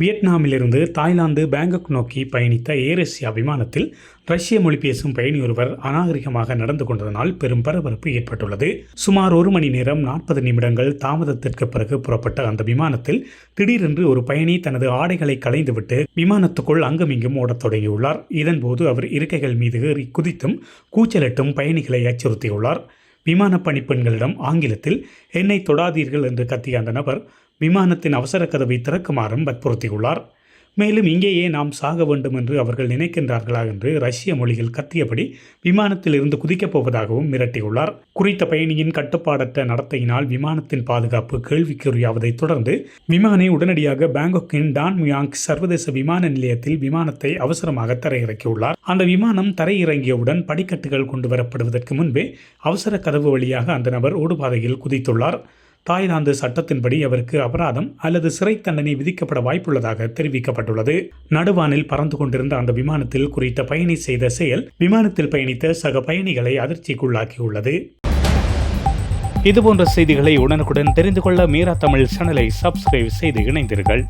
வியட்நாமிலிருந்து Thailand Bangkok நோக்கி பயணித்த ஏர் Asia விமானத்தில் ரஷ்ய மொழி பேசும் பயணி ஒருவர் அநாகரிகமாக நடந்து கொண்டதனால் பெரும் பரபரப்பு ஏற்பட்டுள்ளது. சுமார் ஒரு மணி நேரம் நாற்பது நிமிடங்கள் தாமதத்திற்கு பிறகு புறப்பட்ட அந்த விமானத்தில் திடீரென்று ஒரு பயணி தனது ஆடைகளை களைந்துவிட்டு விமானத்துக்குள் அங்குமிங்கும் ஓடத் தொடங்கியுள்ளார். இதன்போது அவர் இருக்கைகள் மீது ஏறி குதித்தும் கூச்சலிட்டும் பயணிகளை அச்சுறுத்தியுள்ளார். விமான பணிப்பெண்களிடம் ஆங்கிலத்தில் என்னை தொடாதீர்கள் என்று கத்திய அந்த நபர் விமானத்தின் அவசர கதவை திறக்குமாறும் வற்புறுத்தியுள்ளார். மேலும் இங்கேயே நாம் சாக வேண்டும் என்று அவர்கள் நினைக்கின்றார்களா என்று ரஷ்ய மொழியில் கத்தியபடி விமானத்தில் இருந்து குதிக்கப் போவதாகவும் மிரட்டியுள்ளார். குறித்த பயணியின் கட்டுப்பாடற்ற நடத்தையினால் விமானத்தின் பாதுகாப்பு கேள்விக்குறியாவதை தொடர்ந்து விமானி உடனடியாக பாங்காக்கின் டான்மியாங் சர்வதேச விமான நிலையத்தில் விமானத்தை அவசரமாக தரையிறக்கியுள்ளார். அந்த விமானம் தரையிறங்கியவுடன் படிக்கட்டுகள் கொண்டு வரப்படுவதற்கு முன்பே அவசர கதவு வழியாக அந்த நபர் ஓடுபாதையில் குதித்துள்ளார். தாய்லாந்து சட்டத்தின்படி அவருக்கு அபராதம் அல்லது சிறை தண்டனை விதிக்கப்பட வாய்ப்புள்ளதாக தெரிவிக்கப்பட்டுள்ளது. நடுவானில் பறந்து கொண்டிருந்த அந்த விமானத்தில் குறித்த பயணி செய்த செயல் விமானத்தில் பயணித்த சக பயணிகளை அதிர்ச்சிக்குள்ளாக்கியுள்ளது. இதுபோன்ற செய்திகளை உடனுக்குடன் தெரிந்து கொள்ள மீரா தமிழ் சேனலை சப்ஸ்கிரைப் செய்து இணைந்தீர்கள்